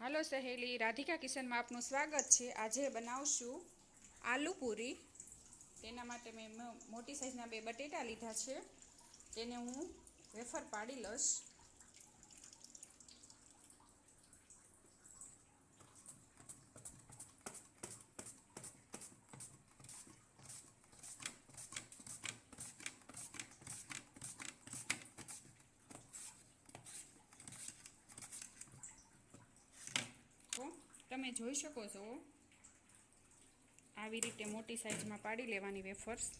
હાલો સહેલી, રાધિકા કિશનમાં આપનું સ્વાગત છે. આજે બનાવશું આલુ પૂરી. તેના માટે મેં મોટી સાઈઝના બે બટેટા લીધા છે. તેને હું વેફર પાડી લઈશ તો તમે જોઈ શકો છો. આવી રીતે મોટી સાઈઝમાં પાડી લેવાની વેફર્સ.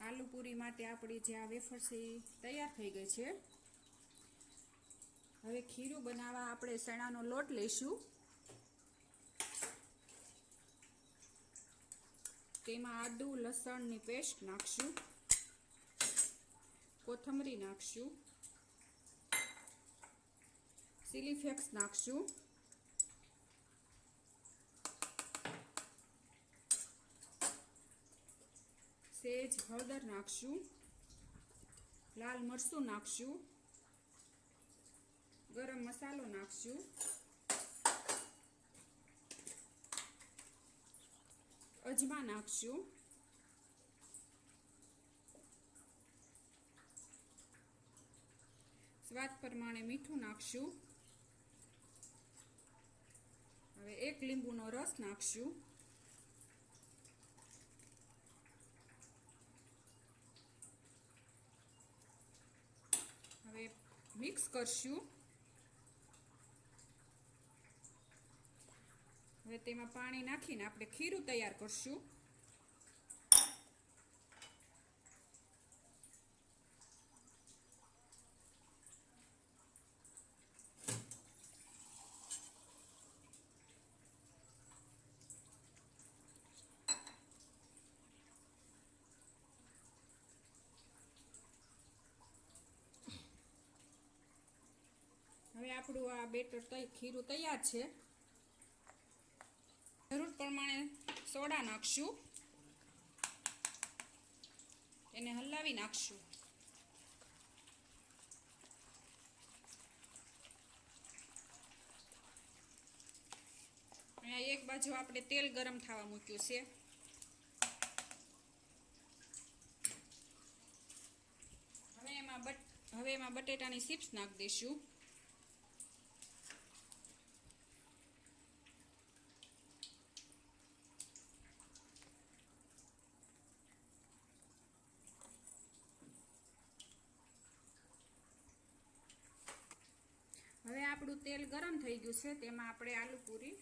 આલુ પૂરી માટે આપણી જે આ વેફર છે એ તૈયાર થઈ ગઈ છે. હવે ખીરું બનાવવા આપણે ચણાનો લોટ લઈશું. તેમાં આદુ, લસણની પેસ્ટ નાખશું. કોથમરી નાખશું ચીલી ફ્લેક્સ નાખશું સેજ હળદર નાખશું લાલ મરચું નાખશું ગરમ મસાલો નાખશું અજમા નાખશું સ્વાદ પ્રમાણે મીઠું નાખશું. હવે એક લીંબુનો રસ નાખશું. હવે મિક્સ કરશું. હવે તેમાં પાણી નાખીને આપણે ખીરું તૈયાર કરશું. આપણું આ બેટર ખીરું તૈયાર છે. જરૂર પ્રમાણે સોડા નાખશું. એને હલાવી નાખશું. અહીંયા એક બાજુ આપણે તેલ ગરમ થવા મૂક્યું છે. હવે એમાં બટ, હવે એમાં બટેટાની ચિપ્સ નાખી દઈશું હવે આપણું તેલ ગરમ થઈ ગયું છે તેમાં આપણે આલુ પૂરી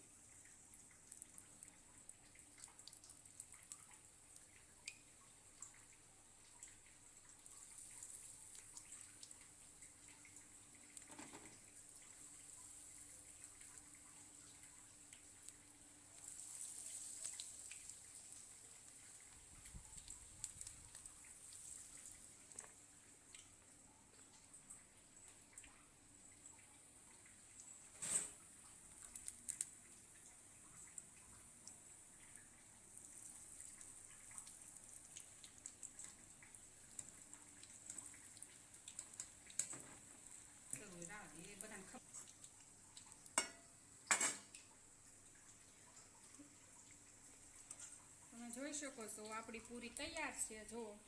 એ બધાને ખબર તમે જોઈ શકો છો. આપણી પૂરી તૈયાર છે. જો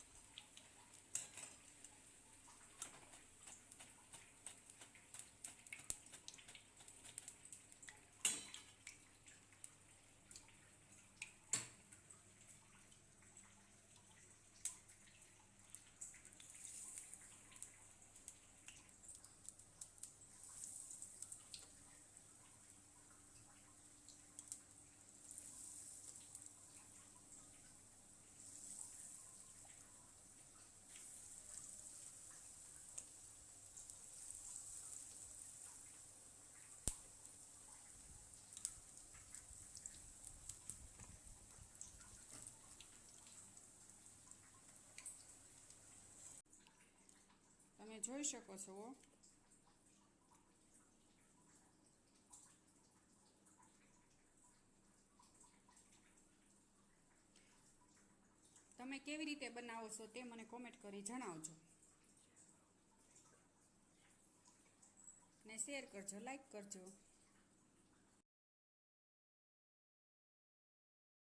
તમે જોઈ શકો છો. તમે કેવી રીતે બનાવો છો તે મને કોમેન્ટ કરી જણાવજો. ને શેર કરજો લાઈક કરજો.